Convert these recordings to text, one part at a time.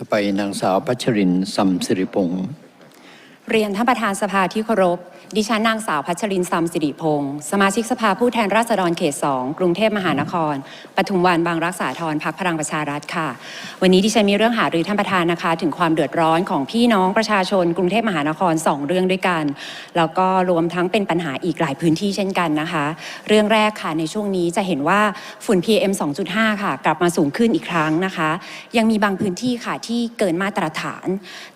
ต่อไปนางสาวพัชรินสัมสิริพงศ์เรียนท่านประธานสภาที่เคารพ ดิฉันนางสาวพัชรินซัมสิริพงศ์สมาชิกสภาผู้แทนราษฎรเขต 2 กรุงเทพมหานคร ปทุมวันบางรักษาธรพักพลังประชารัฐค่ะ วันนี้ดิฉันมีเรื่องหารือท่านประธานนะคะ ถึงความเดือดร้อนของพี่น้องประชาชน กรุงเทพมหานคร 2 เรื่องด้วยกัน แล้วก็รวมทั้งเป็นปัญหาอีกหลายพื้นที่เช่นกันนะคะ เรื่องแรกค่ะในช่วงนี้จะเห็นว่าฝุ่น PM 2.5 ค่ะ กลับมาสูงขึ้นอีกครั้งนะคะ ยังมีบางพื้นที่ค่ะที่เกินมาตรฐาน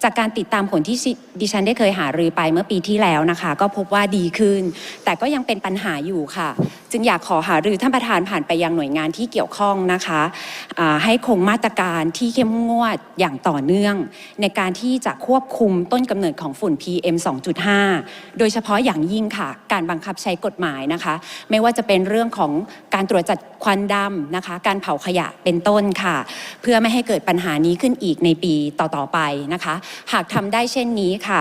จากการติดตามผลที่ดิฉันได้เคยหารือไปเมื่อปีที่แล้วนะคะก็พบว่าดีขึ้น แต่ก็ยังเป็นปัญหาอยู่ค่ะ จึงอยากขอหารือท่านประธานผ่านไปยังหน่วยงานที่เกี่ยวข้องนะคะให้คงมาตรการที่เข้มงวดอย่างต่อเนื่อง ในการที่จะควบคุมต้นกำเนิดของฝุ่น PM 2.5 โดยเฉพาะอย่างยิ่งค่ะ การบังคับใช้กฎหมายนะคะ ไม่ว่าจะเป็นเรื่องของการตรวจจัดควันดำนะคะ การเผาขยะเป็นต้นค่ะ เพื่อไม่ให้เกิดปัญหานี้ขึ้นอีกในปีต่อๆไปนะคะ หากทำได้เช่นนี้ค่ะ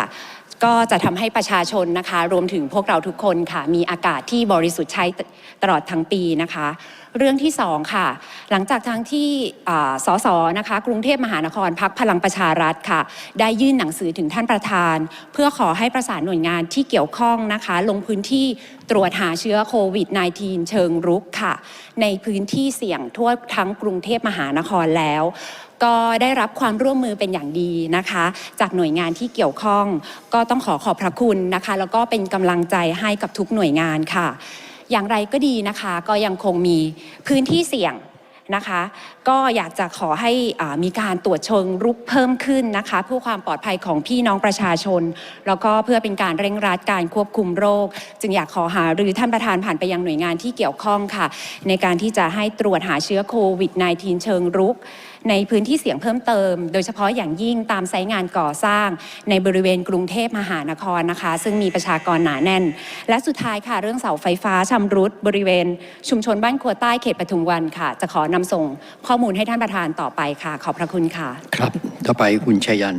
ก็จะทำให้ประชาชนนะคะ รวมถึงพวกเราทุกคนค่ะ มีอากาศที่บริสุทธิ์ใช้ตลอดทั้งปีนะคะ เรื่องที่สองค่ะ หลังจากทางที่สสนะคะ กรุงเทพมหานครพักพลังประชารัฐค่ะ ได้ยื่นหนังสือถึงท่านประธาน เพื่อขอให้ประสานหน่วยงานที่เกี่ยวข้องนะคะ ลงพื้นที่ตรวจหาเชื้อโควิด -19 เชิงรุกค่ะ ในพื้นที่เสี่ยงทั่วทั้งกรุงเทพมหานครแล้ว ก็ได้รับความร่วมมือเป็นอย่างดีนะคะ จากหน่วยงานที่เกี่ยวข้อง ก็ต้องขอขอบพระคุณนะคะ แล้วก็เป็นกำลังใจให้กับทุกหน่วยงานค่ะ อย่างไรก็ดีนะคะ ก็ยังคงมีพื้นที่เสี่ยงนะคะ ก็อยากจะขอให้มีการตรวจเชิงรุกเพิ่มขึ้นนะคะเพื่อความปลอดภัยของพี่น้องประชาชน แล้วก็เพื่อเป็นการเร่งรัดการควบคุมโรค จึงอยากขอหาหรือท่านประธานผ่านไปยังหน่วยงานที่เกี่ยวข้องค่ะ ในการที่จะให้ตรวจหาเชื้อโควิด -19 เชิงรุก ในพื้นที่เสี่ยงเพิ่มเติม โดยเฉพาะอย่างยิ่งตามไซต์งานก่อสร้าง ในบริเวณกรุงเทพมหานครนะคะ ซึ่งมีประชากรหนาแน่น และสุดท้ายค่ะเรื่องเสาไฟฟ้าชำรุดบริเวณ ชุมชนบ้านครัวใต้เขตปทุมวันค่ะ จะขอนำส่งข้อมูลให้ท่านประธานต่อไปค่ะ ขอบพระคุณค่ะ ครับ ต่อไปคุณชัยัน